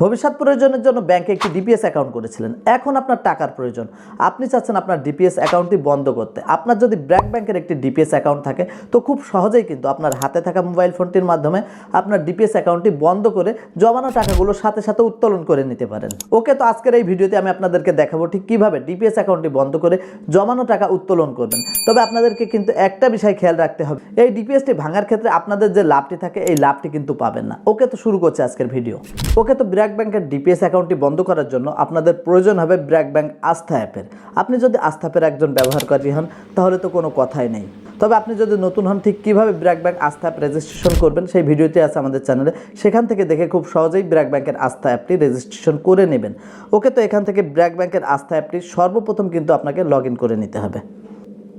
ভবিষ্যৎ প্রয়োজনের জন্য ব্যাংকে একটি ডিপিএস অ্যাকাউন্ট করেছিলেন। এখন আপনার টাকার প্রয়োজন। আপনি চাচ্ছেন আপনার ডিপিএস অ্যাকাউন্টটি বন্ধ করতে। আপনার যদি ব্র্যাক ব্যাংকের একটি ডিপিএস অ্যাকাউন্ট থাকে, তো খুব সহজেই কিন্তু আপনার হাতে থাকা মোবাইল ফোনটির মাধ্যমে আপনার ডিপিএস অ্যাকাউন্টটি বন্ধ করে জমানো টাকাগুলো সাথে সাথে উত্তোলন করে নিতে পারেন। ওকে, তো আজকের এই ভিডিওতে আমি আপনাদেরকে দেখাবো ঠিক কীভাবে ডিপিএস অ্যাকাউন্টটি বন্ধ করে জমানো টাকা উত্তোলন করবেন। তবে আপনাদেরকে কিন্তু একটা বিষয় খেয়াল রাখতে হবে। এই ডিপিএসটি ভাঙার ক্ষেত্রে আপনাদের যে লাভটি থাকে, এই লাভটি কিন্তু পাবেন না। ওকে, তো শুরু করছে আজকের ভিডিও। ওকে, তো ব্যাংকের ডিপিএস অ্যাকাউন্টটি বন্ধ করার জন্য আপনাদের প্রয়োজন হবে ব্র্যাক ব্যাংক আস্থা অ্যাপের। আপনি যদি আস্থা অ্যাপের একজন ব্যবহারকারী হন, তাহলে তো কোনো কথাই নেই। তবে আপনি যদি নতুন হন, ঠিক কীভাবে BRAC bank Astha app registration করবেন, সেই ভিডিওটি আছে আমাদের চ্যানেলে। সেখান থেকে দেখে খুব সহজেই ব্র্যাক ব্যাংকের আস্থা অ্যাপটি রেজিস্ট্রেশন করে নেবেন। ওকে, তো এখান থেকে ব্র্যাক ব্যাংকের আস্থা অ্যাপটি সর্বপ্রথম কিন্তু আপনাকে লগ করে নিতে হবে।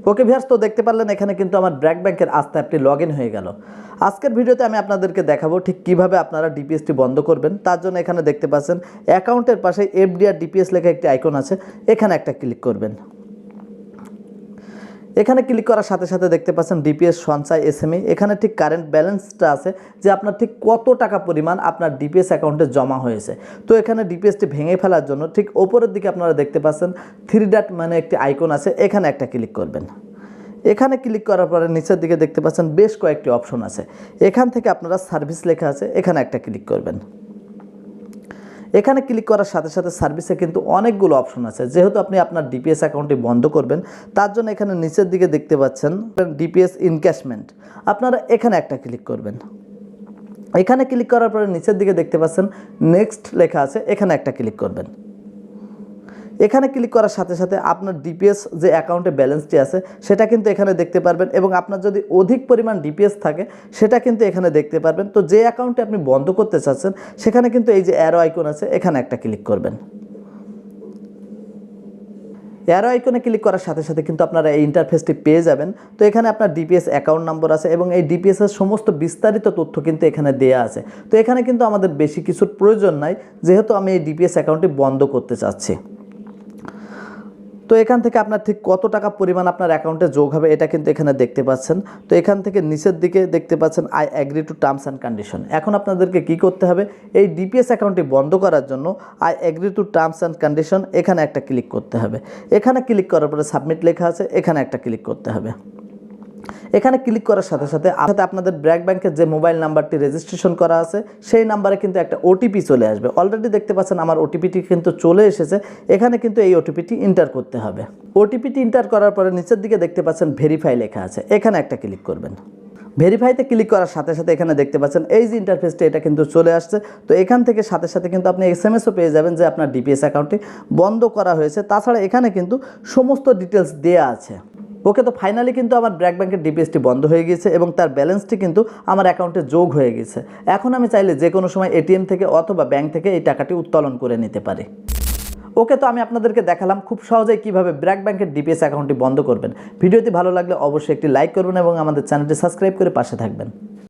ওকে ভিয়ার্স তো দেখতে পারলেন, এখানে কিন্তু আমার ব্র্যাক ব্যাংকের আস্থা অ্যাপটি লগ হয়ে গেল। আজকের ভিডিওতে আমি আপনাদেরকে দেখাবো ঠিক কীভাবে আপনারা ডিপিএসটি বন্ধ করবেন। তার জন্য এখানে দেখতে পাচ্ছেন, অ্যাকাউন্টের পাশে এফডিআর ডিপিএস লেখা একটি আইকন আছে, এখানে একটা ক্লিক করবেন। এখানে ক্লিক করার সাথে সাথে দেখতে পাচ্ছেন ডিপিএস সঞ্চয় এসএমই এখানে ঠিক কারেন্ট ব্যালেন্সটা আছে যে আপনার ঠিক কত টাকা পরিমাণ আপনার ডিপিএস অ্যাকাউন্টে জমা হয়েছে। তো এখানে ডিপিএসটি ভেঙে ফেলার জন্য ঠিক ওপরের দিকে আপনারা দেখতে পাচ্ছেন থ্রি ডাট মানে একটি আইকন আছে, এখানে একটা ক্লিক করবেন। এখানে ক্লিক করার পরে নিচের দিকে দেখতে পাচ্ছেন বেশ কয়েকটি অপশন আছে। এখান থেকে আপনারা সার্ভিস লেখা আছে, এখানে একটা ক্লিক করবেন। এখানে ক্লিক করার সাথে সাথে সার্ভিসে কিন্তু অনেকগুলো অপশন আছে। যেহেতু আপনি আপনার ডিপিএস অ্যাকাউন্টটি বন্ধ করবেন, তার জন্য এখানে নিচের দিকে দেখতে পাচ্ছেন ডিপিএস ইনক্যাশমেন্ট আপনারা এখানে একটা ক্লিক করবেন। এখানে ক্লিক করার পরে নিচের দিকে দেখতে পাচ্ছেন নেক্সট লেখা আছে, এখানে একটা ক্লিক করবেন। এখানে ক্লিক করার সাথে সাথে আপনার ডিপিএস যে অ্যাকাউন্টে ব্যালেন্সটি আছে, সেটা কিন্তু এখানে দেখতে পারবেন এবং আপনার যদি অধিক পরিমাণ ডিপিএস থাকে, সেটা কিন্তু এখানে দেখতে পারবেন। তো যে অ্যাকাউন্টে আপনি বন্ধ করতে চাচ্ছেন, সেখানে কিন্তু এই যে অ্যারো আইকন আছে, এখানে একটা ক্লিক করবেন। অ্যারো আইকনে ক্লিক করার সাথে সাথে কিন্তু আপনারা এই ইন্টারফেসটি পেয়ে যাবেন। তো এখানে আপনার ডিপিএস অ্যাকাউন্ট নম্বর আছে এবং এই ডিপিএসের সমস্ত বিস্তারিত তথ্য কিন্তু এখানে দেয়া আছে। তো এখানে কিন্তু আমাদের বেশি কিছুর প্রয়োজন নাই, যেহেতু আমি এই ডিপিএস অ্যাকাউন্টটি বন্ধ করতে চাচ্ছি। তো এখান থেকে আপনার ঠিক কত টাকা পরিমাণ আপনার অ্যাকাউন্টে যোগ হবে এটা কিন্তু এখানে দেখতে পাচ্ছেন। তো এখান থেকে নিচের দিকে দেখতে পাচ্ছেন I agree to terms and condition এখন আপনাদেরকে কি করতে হবে, এই ডিপিএস অ্যাকাউন্টটি বন্ধ করার জন্য I agree to terms and condition এখানে একটা ক্লিক করতে হবে। এখানে ক্লিক করার পরে সাবমিট লেখা আছে, এখানে একটা ক্লিক করতে হবে। এখানে ক্লিক করার সাথে সাথে সাথে আপনাদের ব্র্যাক ব্যাংকের যে মোবাইল নাম্বারটি রেজিস্ট্রেশন করা আছে, সেই নাম্বারে কিন্তু একটা ওটিপি চলে আসবে। অলরেডি দেখতে পাচ্ছেন আমার ওটিপিটি কিন্তু চলে এসেছে। এখানে কিন্তু এই ওটিপিটি ইন্টার করতে হবে। ওটিপিটি ইন্টার করার পরে নিচের দিকে দেখতে পাচ্ছেন ভেরিফাই লেখা আছে। এখানে একটা ক্লিক করবেন। ভেরিফাইতে ক্লিক করার সাথে সাথে এখানে দেখতে পাচ্ছেন এই যে ইন্টারফেসটি এটা কিন্তু চলে আসছে। তো এখান থেকে সাথে সাথে কিন্তু আপনি এস এম এসও পেয়ে যাবেন যে আপনার ডিপিএস অ্যাকাউন্টটি বন্ধ করা হয়েছে। তাছাড়া এখানে কিন্তু সমস্ত ডিটেলস দেয়া আছে। ওকে তো ফাইনালি কিন্তু আমার ব্র্যাক ব্যাঙ্কের ডিপিএসটি বন্ধ হয়ে গিয়েছে এবং তার ব্যালেন্সটি কিন্তু আমার অ্যাকাউন্টে যোগ হয়ে গেছে। এখন আমি চাইলে যে কোনো সময় এটিএম থেকে অথবা ব্যাংক থেকে এই টাকাটি উত্তোলন করে নিতে পারি। ওকে তো আমি আপনাদেরকে দেখালাম খুব সহজেই কীভাবে ব্র্যাক ব্যাঙ্কের ডিপিএস অ্যাকাউন্টটি বন্ধ করবেন। ভিডিওটি ভালো লাগলে অবশ্যই একটি লাইক করবেন এবং আমাদের চ্যানেলটি সাবস্ক্রাইব করে পাশে থাকবেন।